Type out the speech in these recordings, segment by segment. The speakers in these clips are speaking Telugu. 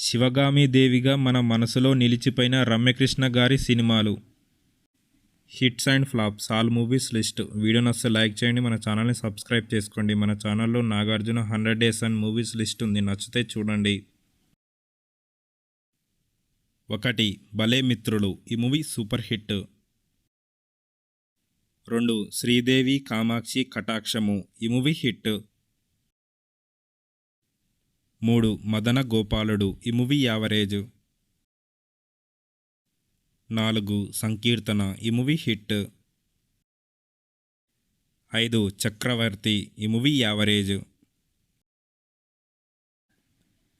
శివగామి దేవిగా మన మనసులో నిలిచిపోయిన రమ్యకృష్ణ గారి సినిమాలు. Hits and flops all movies list. Video నచ్చితే లైక్ చేయండి మన ఛానల్ని సబ్స్క్రైబ్ చేసుకోండి. మన ఛానల్లో Nagarjuna hundred days and movies list ఉంది. నచ్చితే చూడండి. ఒకటి భలే మిత్రులు. ఈ మూవీ సూపర్ హిట్. రెండు శ్రీదేవి కామాక్షి కటాక్షము. ఈ మూవీ హిట్. మూడు మదన గోపాలుడు ఈ మూవీ యావరేజ్. నాలుగు సంకీర్తన ఈ మూవీ హిట్. ఐదు చక్రవర్తి ఈ మూవీ యావరేజ్.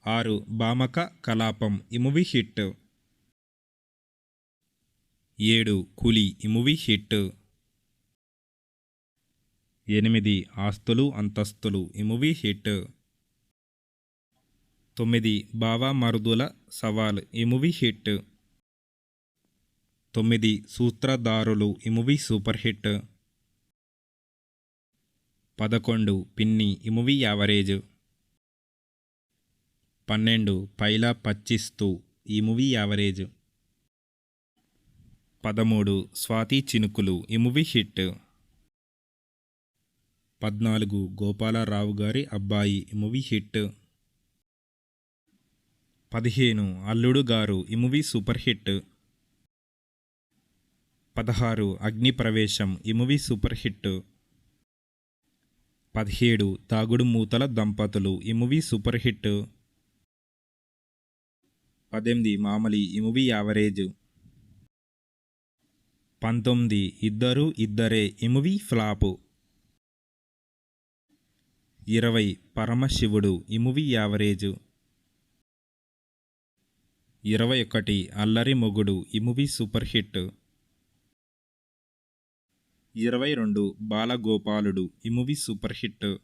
ఆరు బామక కలాపం ఈ మూవీ హిట్. ఏడు కులి ఈ మూవీ హిట్. ఎనిమిది ఆస్తులు అంతస్తులు ఈ మూవీ హిట్. తొమ్మిది బావా మరుదుల సవాల్ ఈ మూవీ హిట్. తొమ్మిది సూత్రధారులు ఈ మూవీ సూపర్ హిట్. పదకొండు పిన్ని ఈ మూవీ యావరేజ్. పన్నెండు పైలా పచ్చిస్తూ ఈ మూవీ యావరేజ్. పదమూడు స్వాతి చినుకులు ఈ మూవీ హిట్. పద్నాలుగు గోపాలరావు గారి అబ్బాయి ఈ మూవీ హిట్. పదిహేను అల్లుడు గారు ఈ మూవీ సూపర్ హిట్. పదహారు అగ్ని ప్రవేశం ఈ మూవీ సూపర్ హిట్. పదిహేడు తాగుడు మూతల దంపతులు ఈ మూవీ సూపర్ హిట్. పద్దెనిమిది మామలి ఈ మూవీ యావరేజ్. పంతొమ్మిది ఇద్దరు ఇద్దరే ఈ మూవీ ఫ్లాపు. ఇరవై పరమశివుడు ఈ మూవీ యావరేజ్. ఇరవై ఒకటి అల్లరి మొగుడు ఈ మూవీ సూపర్ హిట్. ఇరవై రెండు బాలగోపాలుడు ఈ మూవీ సూపర్ హిట్.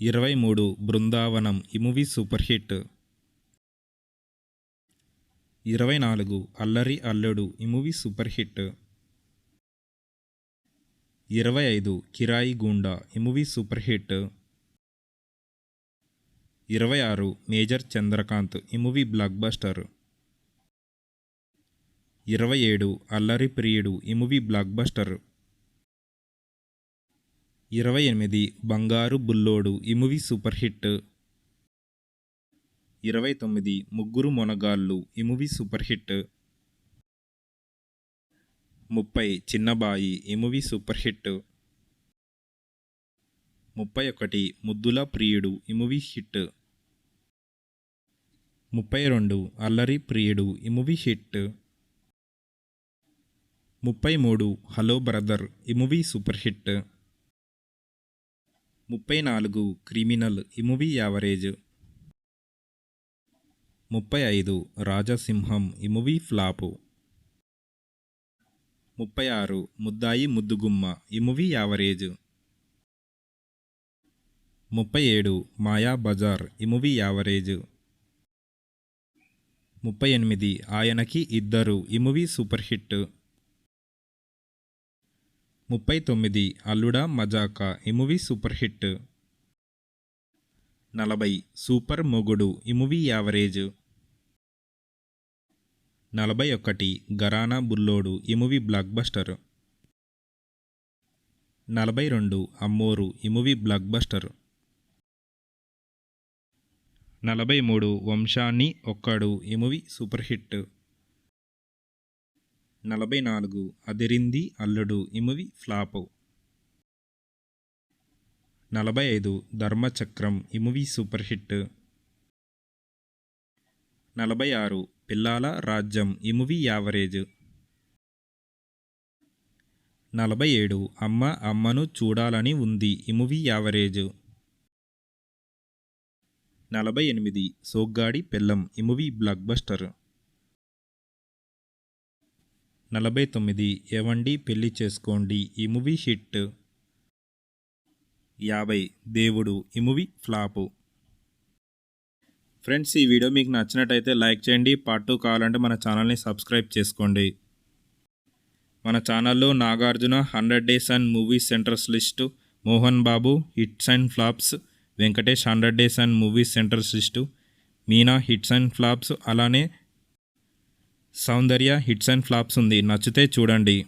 ఇరవై మూడు బృందావనం ఈ మూవీ సూపర్ హిట్. ఇరవై నాలుగు అల్లరి అల్లుడు ఈ మూవీ సూపర్ హిట్. ఇరవై ఐదు కిరాయి గూండా ఈ మూవీ సూపర్ హిట్. ఇరవై ఆరు మేజర్ చంద్రకాంత్ ఈ మూవీ బ్లాక్ బస్టర్ ఇరవై ఏడు అల్లరి ప్రియుడు ఈ మూవీ బ్లాక్ బస్టర్ ఇరవై ఎనిమిది బంగారు బుల్లోడు ఈ మూవీ సూపర్ హిట్ ఇరవై తొమ్మిది ముగ్గురు మొనగాళ్ళు ఈ మూవీ సూపర్ హిట్ ముప్పై చిన్నబాయి ఈ మూవీ సూపర్ హిట్ ముప్పై ఒకటి ముద్దుల ప్రియుడు ఈ మూవీ హిట్ ముప్పై రెండు అల్లరి ప్రియుడు ఈ మూవీ హిట్. ముప్పై మూడు హలో బ్రదర్ ఈ మూవీ సూపర్ హిట్. ముప్పై నాలుగు క్రిమినల్ ఈ మూవీ యావరేజ్. ముప్పై ఐదు రాజసింహం ఈ మూవీ ఫ్లాపు. ముప్పై ఆరు ముద్దాయి ముద్దుగుమ్మ ఈ మూవీ యావరేజ్. ముప్పై ఏడు మాయా బజార్ ఈ మూవీ యావరేజ్. ముప్పై ఎనిమిది ఆయనకి ఇద్దరు. ఈ మూవీ సూపర్ హిట్. ముప్పై తొమ్మిది అల్లుడా మజాకా. ఈ మూవీ సూపర్ హిట్. నలభై సూపర్ మొగుడు. ఈ మూవీ యావరేజ్. నలభై ఒకటి గరానా బుల్లోడు. ఈ మూవీ బ్లాక్ బస్టర్. నలభై రెండు అమ్మోరు. ఈ మూవీ బ్లాక్ బస్టర్. నలభై మూడు వంశాన్ని ఒక్కడు ఈ మూవీ సూపర్ హిట్. నలభై నాలుగు అదిరింది అల్లుడు ఈ మూవీ ఫ్లాప్. నలభై ఐదు ధర్మచక్రం ఈ మూవీ సూపర్ హిట్. నలభై ఆరు పిల్లాల రాజ్యం ఈ మూవీ యావరేజ్. నలభై ఏడు అమ్మ అమ్మను చూడాలని ఉంది ఈ మూవీ యావరేజ్. నలభై ఎనిమిది సోగ్గాడి పెల్లం ఈ మూవీ బ్లాక్ బస్టర్. నలభై తొమ్మిది ఎవండి పెళ్ళి చేసుకోండి ఈ మూవీ హిట్. యాభై దేవుడు ఈ మూవీ ఫ్లాపు. ఫ్రెండ్స్ ఈ వీడియో మీకు నచ్చినట్టయితే లైక్ చేయండి. పార్ట్ టూ కావాలంటే మన ఛానల్ని సబ్స్క్రైబ్ చేసుకోండి. మన ఛానల్లో Nagarjuna hundred days and movie centres list Mohan Babu hits and flops. Venkatesh hundred days and movies centres list Meena hits and flops అలానే సౌందర్య హిట్స్ అండ్ ఫ్లాప్స్ ఉంది. నచ్చితే చూడండి.